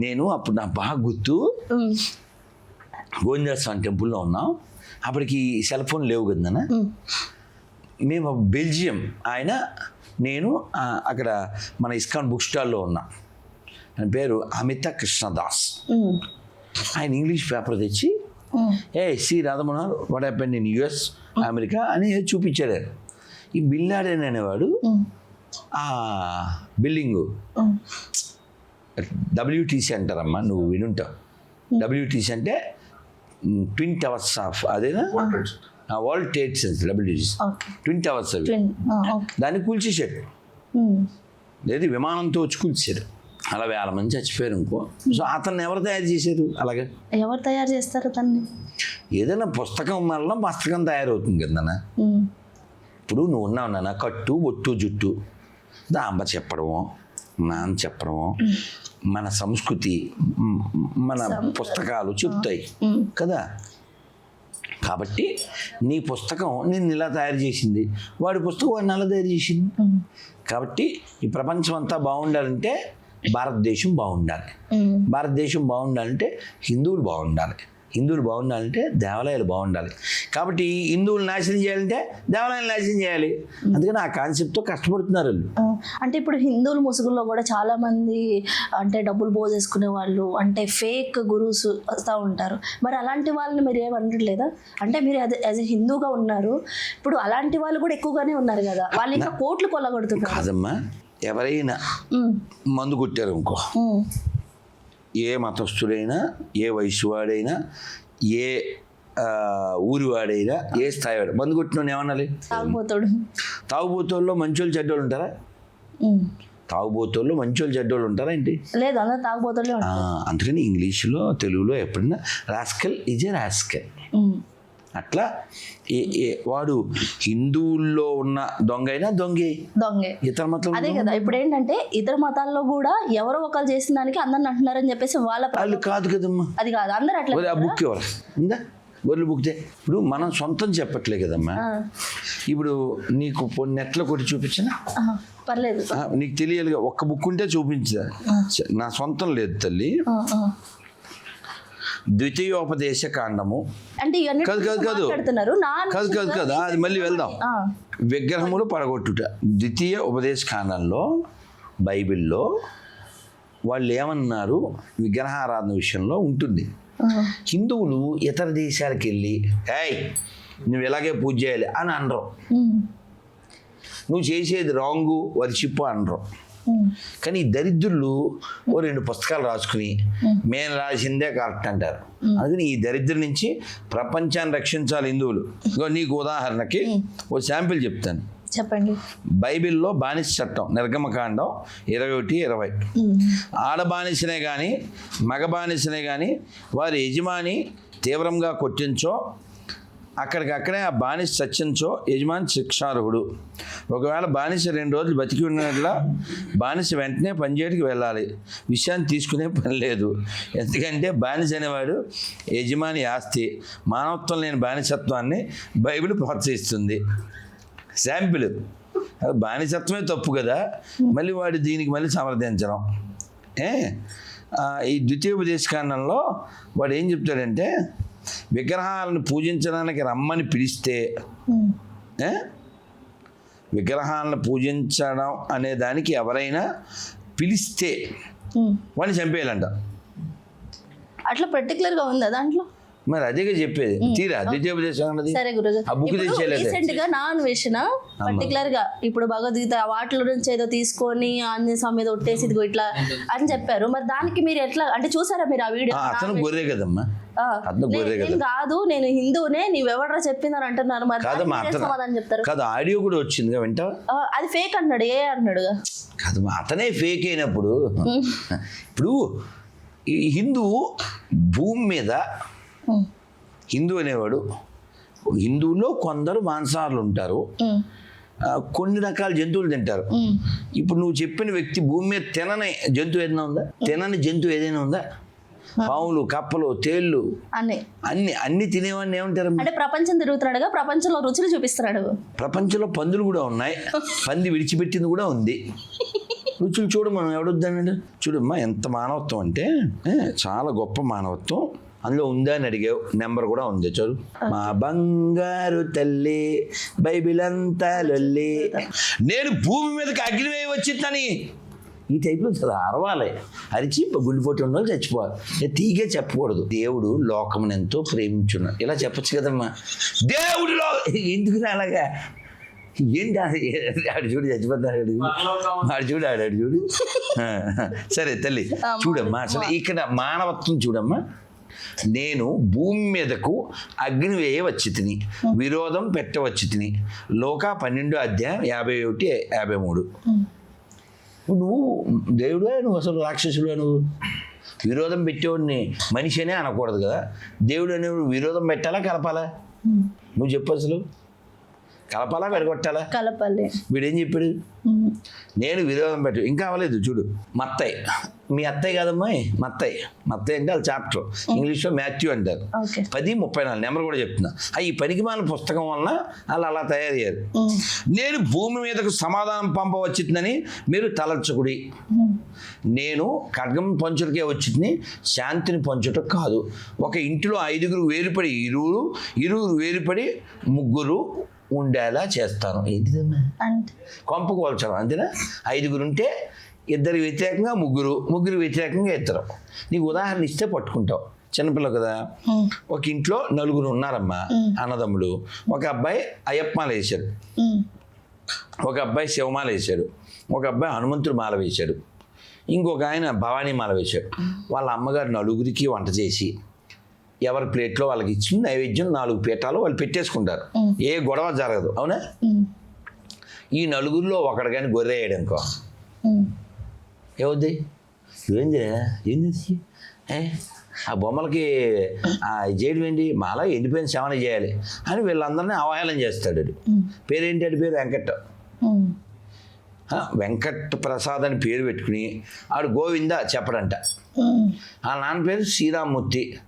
నేను అప్పుడు నాకు బాగా గుర్తు. ఉమ్, గోవింద స్వామి టెంపుల్లో ఉన్నాం. అప్పటికి సెల్ ఫోన్ లేవు కదా నాన్న. ఉమ్, మేము బెల్జియం ఆయన నేను అక్కడ మన ఇస్కాన్ బుక్ స్టాల్లో ఉన్నాం. ఆయన పేరు అమిత కృష్ణదాస్. ఆయన ఇంగ్లీష్ పేపర్ తెచ్చి A C Radhamohan what happened in US America? అని చూపించాడు ఆయన. ఈ బిల్లాడెన్ అనేవాడు ఆ బిల్డింగు. డబ్ల్యూటీసీ అంటారమ్మా నువ్వు వినుంటావు. డబ్ల్యూటీసీ అంటే ట్విన్ టవర్స్ ఆఫ్ అదేనా? World trade centre WTC twin towers అవి. దాన్ని కూల్చేసాడు ఉమ్, లేదు విమానంతో వచ్చి కూల్చారు అలా వేల మంది చచ్చిపోయారు ఇంకో సో అతన్ని ఎవరు తయారు చేశారు? అలాగే? ఎవరు తయారు చేస్తారు దాన్ని ఏదైనా పుస్తకం వల్ల పుస్తకం తయారవుతుంది కదా. ఉమ్, ఇప్పుడు నువ్వు ఉన్నావు నాన్న కట్టు బొట్టు జుట్టు. దాంబ చెప్పడము. నాన్న చెప్పడము. మన సంస్కృతి మన పుస్తకాలు చెప్తాయి కదా. కాబట్టి నీ పుస్తకం నిన్ను ఇలా తయారు చేసింది. వాడి పుస్తకం వాడిని అలా తయారు చేసింది? కాబట్టి ఈ ప్రపంచం అంతా బాగుండాలంటే భారతదేశం బాగుండాలి. భారతదేశం బాగుండాలంటే హిందువులు బాగుండాలి. హిందువులు బాగుండాలంటే దేవాలయాలు బాగుండాలి. కాబట్టి హిందువులు నాశనం చేయాలంటే దేవాలయాలు నాశనం చేయాలి. అందుకని ఆ కాన్సెప్ట్తో కష్టపడుతున్నారు వాళ్ళు. అంటే ఇప్పుడు హిందువుల ముసుగుల్లో కూడా చాలా మంది అంటే డబ్బులు పోజేసుకునే వాళ్ళు అంటే ఫేక్ గురువుస్ వస్తూ ఉంటారు. మరి అలాంటి వాళ్ళని మీరు ఏమనట్లేదా అంటే మీరు అది యాజ్ హిందూగా ఉన్నారు. ఇప్పుడు అలాంటి వాళ్ళు కూడా ఎక్కువగానే ఉన్నారు కదా. వాళ్ళు ఇంకా కోట్లు కొల్లగొడుతున్నారు. కాదమ్మా ఎవరైనా మందు కొట్టారు ఇంకో ఏ మతస్థుడైనా ఏ వయసు వాడైనా ఏ ఆ, ఊరి వాడైనా ఏ స్థాయి వాడు మందు కొట్టిన ఏమనాలి? తాగుబోతాడు. తాగుబోతుల్లో మంచోళ్ళు చెడ్డోళ్ళు ఉంటారా? ఉమ్, తాగుబోతుల్లో మంచోళ్ళు చెడ్డోళ్ళు ఉంటారా ఏంటి? లేదు ఆ, ఉంటారు. అందుకని ఇంగ్లీష్లో తెలుగులో ఎప్పుడైనా రాస్కల్ ఇజ్ ఏ రాస్కల్. అట్లా వాడు హిందువుల్లో ఉన్న దొంగ అయినా దొంగే. దొంగే. ఇతర మతం అదే కదా ఇప్పుడు ఏంటంటే ఇతర మతాల్లో కూడా ఎవరో ఒకరు చేసిన దానికి అందరిని అంటున్నారని చెప్పేసి వాళ్ళ వాళ్ళు కాదు కదమ్మా. అది కాదు అందరు అట్లా బుక్ ఎవరు ఉందా? గొర్రెలు బుక్ తే ఇప్పుడు మనం సొంతం చెప్పట్లే కదమ్మా. ఇప్పుడు నీకు నెట్లో కొట్టి చూపించిన? పర్లేదు. నీకు తెలియాలిగా ఒక్క బుక్ ఉంటే చూపించా. నా సొంతం లేదు తల్లి. ద్వితీయోపదేశ కాండము అంటే కాదు, కాదు, కాదు. మాట్లాడుతున్నారు. నా కాదు కాదు కాదు. అది మళ్ళీ వెళ్దాం. విగ్రహములు పడగొట్టుట. ద్వితీయ ఉపదేశ కాండంలో బైబిల్లో వాళ్ళు ఏమన్నారు? విగ్రహారాధన విషయంలో ఉంటుంది. హిందువులు ఇతర దేశాలకు వెళ్ళి ఏయ్ నువ్వు ఇలాగే పూజ చేయాలి అని అనరు. నువ్వు చేసేది రాంగు వర్షిప్ అనరు. కానీ ఈ దరిద్రులు ఓ రెండు పుస్తకాలు రాసుకుని మేము రాసిందే కరెక్ట్ అంటారు. అందుకని ఈ దరిద్రం నుంచి ప్రపంచాన్ని రక్షించాలి హిందువులు. నీకు ఉదాహరణకి ఓ శాంపిల్ చెప్తాను. చెప్పండి. బైబిల్లో బానిస చట్టం నిర్గమకాండం ఇరవై ఒకటి ఇరవై. ఆడ బానిసనే కానీ మగ బానిసనే కానీ వారి యజమాని తీవ్రంగా కొట్టించో అక్కడికక్కడే ఆ బానిస చచ్చించో యజమాని శిక్షార్హుడు. ఒకవేళ బానిస రెండు రోజులు బతికి ఉన్నట్లా బానిస వెంటనే పనిచేయడానికి వెళ్ళాలి. విషయాన్ని తీసుకునే పని లేదు. ఎందుకంటే బానిస అనేవాడు యజమాని ఆస్తి. మానవత్వం లేని బానిసత్వాన్ని బైబిల్ ప్రోత్సహిస్తుంది. శాంపిల్ అది బానిసత్వమే తప్పు కదా. మళ్ళీ వాడు దీనికి మళ్ళీ సమర్థించడం. ఏ? ఆ, ఈ ద్వితీయోపదేశకాండంలో వాడు ఏం చెప్తాడంటే విగ్రహాలను పూజించడానికి రమ్మని పిలిస్తే? విగ్రహాలను పూజించడం అనే దానికి ఎవరైనా పిలిస్తే. వాడిని చంపేయాలంట అట్లా పర్టికులర్గా ఉందా దాంట్లో మరి అదేగా చెప్పేది. తీరా ద్వితీయోపదేశం అన్నది? సరే గురుగారు ఆ బుక్ తెచ్చేయలేదు రీసెంట్గా నా అన్వేషణ పర్టికులర్గా ఇప్పుడు భగవద్గీత వాటిలో నుంచి ఏదో తీసుకొని ఆంజనేయ స్వామి మీద ఒట్టేసి ఇదిగో ఇట్లా అని చెప్పారు. మరి దానికి మీరు ఎట్లా అంటే చూసారా మీరు ఆ వీడియో? అతను గొర్రె కదమ్మా. కాదు. నేను హిందువునే నీవెవడరా చెప్పిందని అంటున్నారు. సమాధానం చెప్తారు? కాదు ఆడియో కూడా వచ్చిందిగా వింటావా? అది ఫేక్ అన్నాడు ఏ అన్నాడు? కాదు అతనే ఫేక్ అయినప్పుడు ఇప్పుడు ఈ హిందువు భూమి మీద హిందూ అనేవాడు హిందువులో కొందరు మాంసాహారులు ఉంటారు కొన్ని రకాల జంతువులు తింటారు. ఇప్పుడు నువ్వు చెప్పిన వ్యక్తి భూమి మీద తినని జంతువు ఏదైనా ఉందా? తినని జంతువు ఏదైనా ఉందా? పాములు కప్పలు తేళ్ళు అని అన్ని అన్ని తినేవాడిని ఏమంటారు? అంటే ప్రపంచం తిరుగుతున్నాడుగా ప్రపంచంలో రుచులు చూపిస్తున్నాడు. ప్రపంచంలో పందులు కూడా ఉన్నాయి. పంది విడిచిపెట్టింది కూడా ఉంది. రుచులు చూడు మనం ఎవడొద్దానండి చూడమ్మా ఎంత మానవత్వం అంటే చాలా గొప్ప మానవత్వం. అందులో ఉందా అని అడిగావు నెంబర్ కూడా ఉంది చదువు మా బంగారు తల్లి బైబిల్ అంతా లొల్లి. నేను భూమి మీదకి అగ్ని వేయి వచ్చిందని. ఈ టైప్లో చాలా అరవాలి. అరిచి గుండెపోటు ఉన్న వాళ్ళు చచ్చిపోవాలి. తీగే చెప్పకూడదు. దేవుడు లోకమును ఎంతో ప్రేమించున్నాడు. ఇలా చెప్పొచ్చు కదమ్మా. దేవుడు ఎందుకు అలాగా? ఏంటి? ఆడు చూడు చచ్చిపోతాడు ఆడు చూడు. ఆడాడు చూడు సరే తల్లి చూడమ్మా. అసలు ఇక్కడ మానవత్వం చూడమ్మా. నేను భూమి మీదకు అగ్ని వేయ వచ్చి తిని విరోధం పెట్టవచ్చి తిని లోక పన్నెండు అధ్యాయం యాభై ఒకటి యాభై మూడు. నువ్వు దేవుడే నువ్వు అసలు రాక్షసుడు నువ్వు? విరోధం పెట్టేవాడిని మనిషినే అనకూడదు కదా. దేవుడు అనేవాడు విరోధం పెట్టాలా కలపాలా? నువ్వు చెప్పు అసలు. కలపాలా విడగొట్టాలా? కలపాలి. వీడేం చెప్పాడు. నేను విరోధం పెట్టు ఇంకా అవ్వలేదు చూడు. మత్తయ్య మీ అత్తయ్య కాదమ్మాయి మత్తయ్య మత్తయ్య అంటే వాళ్ళ చాప్టర్. ఇంగ్లీష్లో మాథ్యూ అంటారు. పది ముప్పై నాలుగు నెంబర్ కూడా చెప్తున్నా. ఆ ఈ పనికిమాల పుస్తకం వలన వాళ్ళు అలా తయారయ్యారు. నేను భూమి మీదకు సమాధానం పంపవచ్చిందని మీరు తలచకుడి. నేను ఖడ్గం పంచుటకే వచ్చింది. శాంతిని పంచుట కాదు. ఒక ఇంటిలో ఐదుగురు వేరుపడి ఇరువురు ఇరువురు వేరుపడి ముగ్గురు ఉండేలా చేస్తాను. ఏంటిదమ్మా? అంటే కొంప కోల్చడం అంతేనా? ఐదుగురు ఉంటే ఇద్దరు వ్యతిరేకంగా ముగ్గురు ముగ్గురు వ్యతిరేకంగా ఇద్దరు. నీకు ఉదాహరణ ఇస్తే పట్టుకుంటావు. చిన్నపిల్ల కదా. ఒక ఇంట్లో నలుగురు ఉన్నారమ్మా అన్నదమ్ములు. ఒక అబ్బాయి అయ్యప్పమాల వేశాడు. ఒక అబ్బాయి శివమాల వేశాడు ఒక అబ్బాయి హనుమంతుడు మాల వేశాడు. ఇంకొక ఆయన భవానీ మాల వేశాడు. వాళ్ళ అమ్మగారు నలుగురికి వంట చేసి ఎవరి ప్లేట్లో వాళ్ళకి ఇచ్చి నైవేద్యం నాలుగు పీఠాలు వాళ్ళు పెట్టేసుకుంటారు. ఏ గొడవ జరగదు అవునా. ఈ నలుగురిలో ఒకడు కానీ గొర్రె వేయడం ఉమ్. ఏమవుద్ది ఏంది ఏంది ఏ? ఆ బొమ్మలకి ఆ చేయడం ఏంటి? మాలా ఎండిపోయిన శవన చేయాలి అని వీళ్ళందరినీ అవహేళన చేస్తాడు. పేరేంటి వాడి పేరు? వెంకట్. వెంకట్ ప్రసాద్ అని పేరు పెట్టుకుని ఆడు గోవింద చెప్పడంట. ఆ నాన్న పేరు శ్రీరామ్మూర్తి.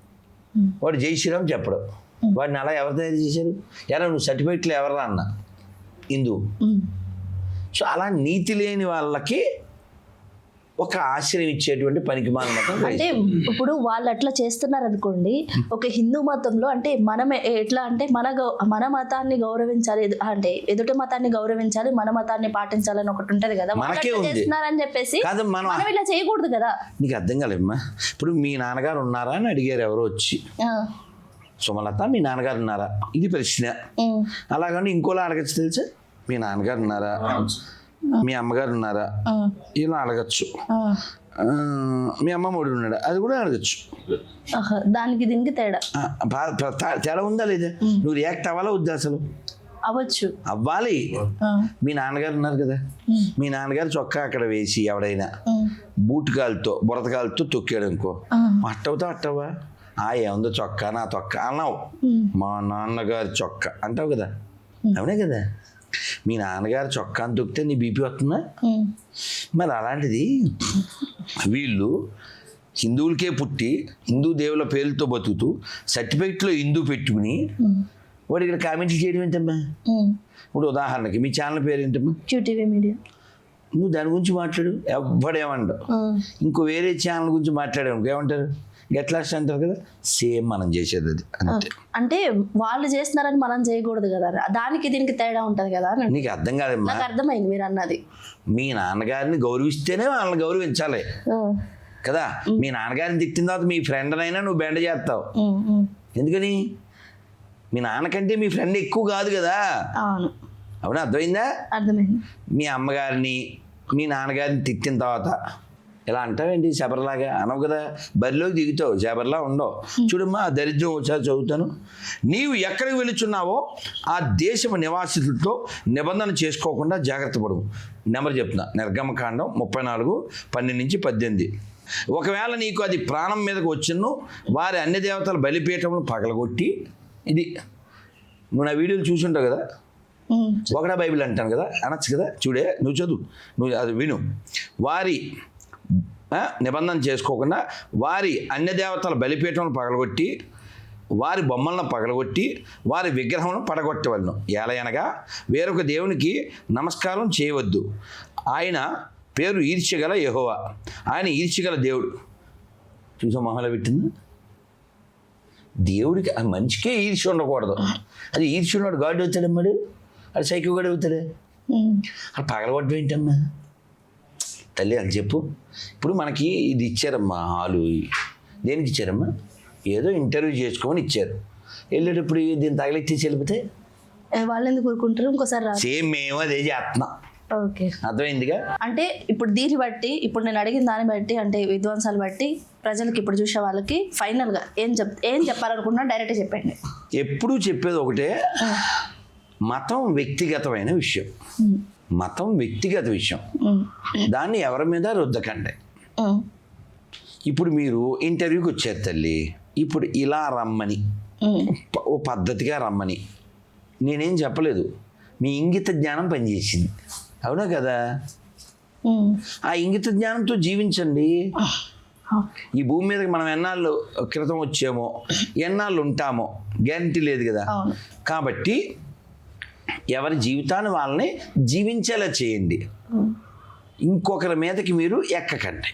వాడు జై శ్రీరామ్ చెప్పడం. వాడిని అలా ఎవరు తయారు చేశారు? ఎలా నువ్వు సర్టిఫికెట్లు ఎవరా అన్న హిందూ. సో అలా నీతి లేని వాళ్ళకి ఒక ఆశ్రయం ఇచ్చేటువంటి పనికి మతం అంటే ఇప్పుడు వాళ్ళు అట్లా చేస్తున్నారు అనుకోండి ఒక హిందూ మతంలో అంటే మనం ఎట్లా అంటే మన గౌ- మన మతాన్ని గౌరవించాలి అంటే ఎదుటి మతాన్ని గౌరవించాలి మన మతాన్ని పాటించాలని ఒకటి ఉంటది కదా. చేస్తున్నారని చెప్పేసి కాదు మనం మనం ఇలా చేయకూడదు కదా. నీకు అర్థం కాలేమ్మా ఇప్పుడు మీ నాన్నగారు ఉన్నారా అని అడిగారు ఎవరో వచ్చి. ఆ. సుమలత మీ నాన్నగారు ఉన్నారా? ఇది ప్రశ్న. అలాగని ఇంకోలా అడగచ్చు తెలుసా? మీ నాన్నగారు ఉన్నారా? మీ అమ్మగారు ఉన్నారా. ఇలా అడగచ్చు. మీ అమ్మమ్మడు ఉన్నాడా అది కూడా అడగచ్చు. దానికి దీనికి తేడా. తేడా ఉందా లేదా? నువ్వు రియాక్ట్ అవ్వాలా వద్దా అసలు? అవ్వచ్చు. అవ్వాలి. మీ నాన్నగారు ఉన్నారు కదా? మీ నాన్నగారు చొక్కా అక్కడ వేసి ఎవడైనా ఉమ్. బూట్ కాలుతో బురదకాలతో తొక్కాడు అనుకో. అట్టవుతా అట్టవా? ఆ ఏముందో చొక్కా నా తొక్క అన్నావు. మా నాన్నగారి చొక్కా. అంటావు కదా? అవునే కదా? మీ నాన్నగారి చొక్కా అని తొక్కితే నీ బీపీ వస్తుందా. మరి అలాంటిది వీళ్ళు హిందువులకే పుట్టి హిందూ దేవుల పేర్లతో బతుకుతూ సర్టిఫికెట్లో హిందూ పెట్టుకుని. వాడు ఇక్కడ కామెంట్లు చేయడం ఏంటమ్మా. ఇప్పుడు ఉదాహరణకి మీ ఛానల్ పేరు ఏంటమ్మా క్యూటీవీ మీడియా నువ్వు దాని గురించి మాట్లాడు ఎవ్వడేమంటావు. ఇంకో వేరే ఛానల్ గురించి మాట్లాడాము ఏమంటారు ఎట్లా అంటారు కదా? సేమ్ మనం చేసేది అది అంతే. అంటే వాళ్ళు చేస్తున్నారని మనం చేయకూడదు కదా. దానికి దీనికి తేడా ఉంటది కదా నీకు అర్థం నాకు అర్థమైంది మీరు అన్నది. మీ నాన్నగారిని గౌరవిస్తేనే వాళ్ళని గౌరవించాలి. కదా? మీ నాన్నగారిని తిట్టిన తర్వాత మీ ఫ్రెండ్నైనా నువ్వు బెండ చేస్తావు. ఎందుకని? మీ నాన్నకంటే మీ ఫ్రెండ్ ఎక్కువ కాదు కదా? అవును. అవునా? అర్థమైందా? అర్థమైంది. మీ అమ్మగారిని మీ నాన్నగారిని తిట్టిన తర్వాత ఇలా అంటావేంటి? శబరలాగా అనవు కదా. బరిలోకి దిగుతావు శబరలా ఉండవు. చూడమ్మా ఆ దరిద్రం ఒకసారి చదువుతాను. నీవు ఎక్కడికి వెళుచున్నావో ఆ దేశపు నివాసితులతో నిబంధన చేసుకోకుండా జాగ్రత్త పడు. నెంబర్ చెప్తున్నా. నిర్గమకాండం ముప్పై నాలుగు పన్నెండు నుంచి పద్దెనిమిది. ఒకవేళ నీకు అది ప్రాణం మీదకు వచ్చిను వారి అన్ని దేవతల బలిపీఠమును పగలగొట్టి ఇది. నువ్వు నా వీడియోలు చూసుంటావు కదా. ఒకడా బైబిల్ అంటాను కదా. అనొచ్చు కదా. చూడే నువ్వు చదువు. నువ్వు అది విను. వారి నిబంధన చేసుకోకుండా వారి అన్య దేవతల బలిపీఠం పగలగొట్టి వారి బొమ్మలను పగలగొట్టి వారి విగ్రహం పడగొట్టవలను. ఏలయనగా వేరొక దేవునికి నమస్కారం చేయవద్దు. ఆయన పేరు ఈర్ష్యగల యెహోవా. ఆయన ఈర్ష్యగల దేవుడు. చూసా మొహల పెట్టింది? దేవుడికి ఆ మనిషికే ఈర్ష్య ఉండకూడదు. అది ఈర్ష్య ఉన్నాడు గాడు అవుతాడు మరి అది సైకో గాడు అవుతాడే అది పగలగొట్టడం ఏంటమ్మా? తల్లి అది చెప్పు. ఇప్పుడు మనకి ఇది ఇచ్చారమ్మా హాలు దేనికి ఇచ్చారమ్మా? ఏదో ఇంటర్వ్యూ చేసుకోమని ఇచ్చారు. వెళ్ళేటప్పుడు దీన్ని తగిలిచ్చేసి వెళ్ళిపోతే? ఏ, వాళ్ళు ఎందుకు ఊరుకుంటారు? ఇంకోసారి రా సేమ్ మేము అదే చేస్తున్నాం ఓకే. అర్థమైందిగా? అంటే ఇప్పుడు దీన్ని బట్టి ఇప్పుడు నేను అడిగిన దాన్ని బట్టి అంటే విద్వాంసాలు బట్టి ప్రజలకి ఇప్పుడు చూసే వాళ్ళకి ఫైనల్గా ఏం చెప్ ఏం చెప్పాలనుకున్నా డైరెక్ట్ చెప్పండి. ఎప్పుడూ చెప్పేది ఒకటే. మతం వ్యక్తిగతమైన విషయం. మతం వ్యక్తిగత విషయం. దాన్ని ఎవరి మీద రుద్దకండి. ఇప్పుడు మీరు ఇంటర్వ్యూకి వచ్చారు తల్లి. ఇప్పుడు ఇలా రమ్మని. ఓ పద్ధతిగా రమ్మని. నేనేం చెప్పలేదు. మీ ఇంగిత జ్ఞానం పనిచేసింది. అవునా కదా. ఆ ఇంగిత జ్ఞానంతో జీవించండి. ఈ భూమి మీదకి మనం ఎన్నాళ్ళు క్రితం వచ్చామో ఎన్నాళ్ళు ఉంటామో గ్యారంటీ లేదు కదా. కాబట్టి ఎవరి జీవితాన్ని వాళ్ళని జీవించేలా చేయండి. ఇంకొకరి మీదకి మీరు ఎక్కకండి.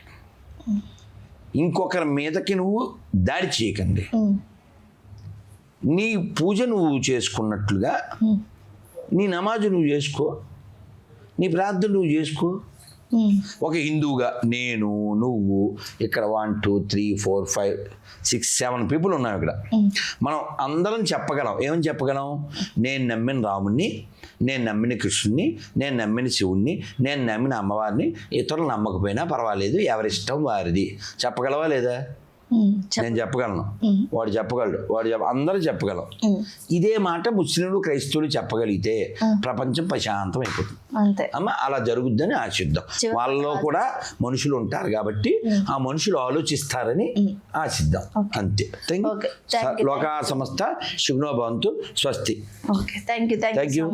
ఇంకొకరి మీదకి నువ్వు దాడి చేయకండి. నీ పూజ నువ్వు చేసుకున్నట్లుగా నీ నమాజు నువ్వు చేసుకో నీ ప్రార్థన నువ్వు చేసుకో. ఒక హిందువుగా నేను నువ్వు ఇక్కడ one two three four five six seven people ఉన్నాం ఇక్కడ. ఉమ్, మనం అందరం చెప్పగలం. ఏమని చెప్పగలం? నేను నమ్మిన రాముణ్ణి నేను నమ్మిన కృష్ణుని నేను నమ్మిన శివుణ్ణి నేను నమ్మిన అమ్మవారిని ఇతరులు నమ్మకపోయినా పర్వాలేదు ఎవరిష్టం వారిది. చెప్పగలవా లేదా? నేను చెప్పగలను. వాడు చెప్పగలడు. వాడు అందరూ చెప్పగలం. ఇదే మాట ముస్లింలు క్రైస్తవులు చెప్పగలిగితే ప్రపంచం ప్రశాంతం అయిపోతుంది అంతే. అమ్మ అలా జరుగుద్దని ఆశిద్దాం. వాళ్ళలో కూడా మనుషులు ఉంటారు కాబట్టి ఆ మనుషులు ఆలోచిస్తారని ఆశిద్దాం. అంతే. లోకా సంస్థ శుభ్నోభవంతు స్వస్తి. Thank you thank you